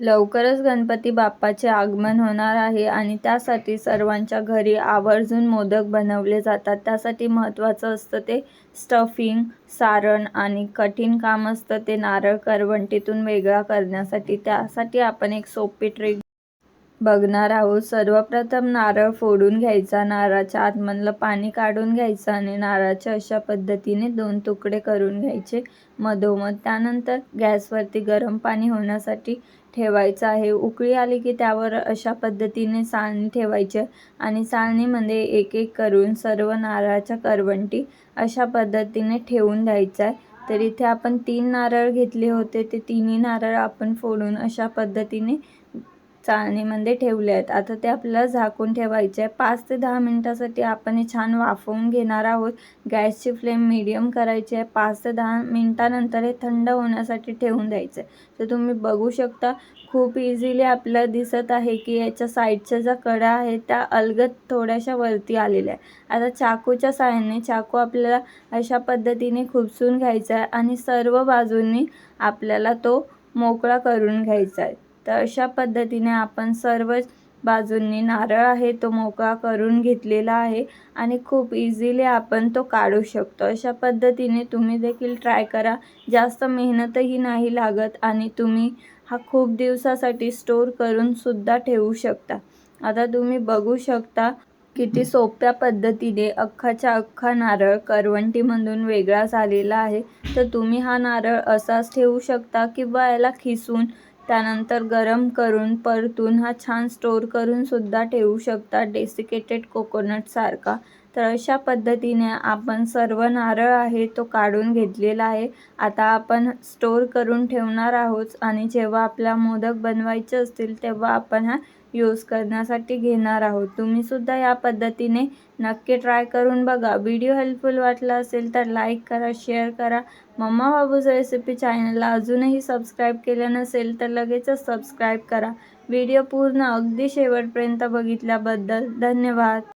लवकरच गणपती बाप्पाचे आगमन होणार आहे आणि त्यासाठी सर्वांच्या घरी आवर्जून मोदक बनवले जातात. त्यासाठी महत्त्वाचं असतं ते स्टफिंग सारण आणि कठीण काम असतं ते नारळ करवंटीतून वेगळा करण्यासाठी. त्यासाठी आपण एक सोपी ट्रिक बघणार आहोत. सर्वप्रथम नारळ फोडून घ्यायचा. नारळाच्या आतमधलं पाणी काढून घ्यायचं आणि नारळाच्या अशा पद्धतीने दोन तुकडे करून घ्यायचे. मधोमध त्यानंतर गॅसवरती गरम पाणी होण्यासाठी ठेवायचं आहे. उकळी आली की त्यावर अशा पद्धतीने चाळणी ठेवायची आणि चाळणीमध्ये एक एक करून सर्व नारळाच्या करवंटी अशा पद्धतीने ठेवून द्यायचं आहे. तर इथे आपण तीन नारळ घेतले होते. ते तिन्ही नारळ आपण फोडून अशा पद्धतीने चाळणीमध्ये ठेवले आहेत. आता ते आपल्याला झाकून ठेवायचे आहे. पाच ते दहा मिनटासाठी आपण हे छान वाफवून घेणार आहोत. गॅसची फ्लेम मिडियम करायची आहे. पाच ते दहा मिनटानंतर हे थंड होण्यासाठी ठेवून द्यायचं आहे. तर तुम्ही बघू शकता खूप इझिली आपल्याला दिसत आहे की याच्या साईडच्या ज्या कडा आहेत त्या अलगद थोड्याशा वरती आलेल्या आहे आता चाकूच्या साह्याने चाकू आपल्याला अशा पद्धतीने खुपसून घ्यायचा आहे आणि सर्व बाजूंनी आपल्याला तो मोकळा करून घ्यायचा आहे. तर अशा पद्धतीने आपण सर्व बाजूंनी नारळ आहे तो मोकळा करून घेतलेला आहे आणि खूप इझिली आपण तो काढू शकतो. अशा पद्धतीने तुम्ही देखील ट्राय करा. जास्त मेहनतही नाही लागत आणि तुम्ही हा खूप दिवसासाठी स्टोर करून सुद्धा ठेवू शकता. आता तुम्ही बघू शकता किती सोप्या पद्धतीने अख्खाच्या अख्खा नारळ करवंटीमधून वेगळा झालेला आहे. तर तुम्ही हा नारळ असाच ठेवू शकता किंवा याला खिसून त्यानंतर गरम करून परतून हा छान स्टोर करून सुद्धा ठेवू शकता. डेसिकेटेड कोकोनटसारखा तर अशा पद्धतीने आपण सर्व नारळ आहे तो काढून घेतलेला आहे. आता आपण स्टोअर करून ठेवणार आहोत आणि जेव्हा आपला मोदक बनवायचे असतील तेव्हा आपण हा यूज करण्यासाठी घेणार आहोत. तुम्हीसुद्धा या पद्धतीने नक्की ट्राय करून बघा. व्हिडिओ हेल्पफुल वाटला असेल तर लाईक करा शेअर करा. मम्मा बाबूज रेसिपी चॅनलला अजूनही सबस्क्राईब केलं नसेल तर लगेचच सबस्क्राईब करा. व्हिडिओ पूर्ण अगदी शेवटपर्यंत बघितल्याबद्दल धन्यवाद.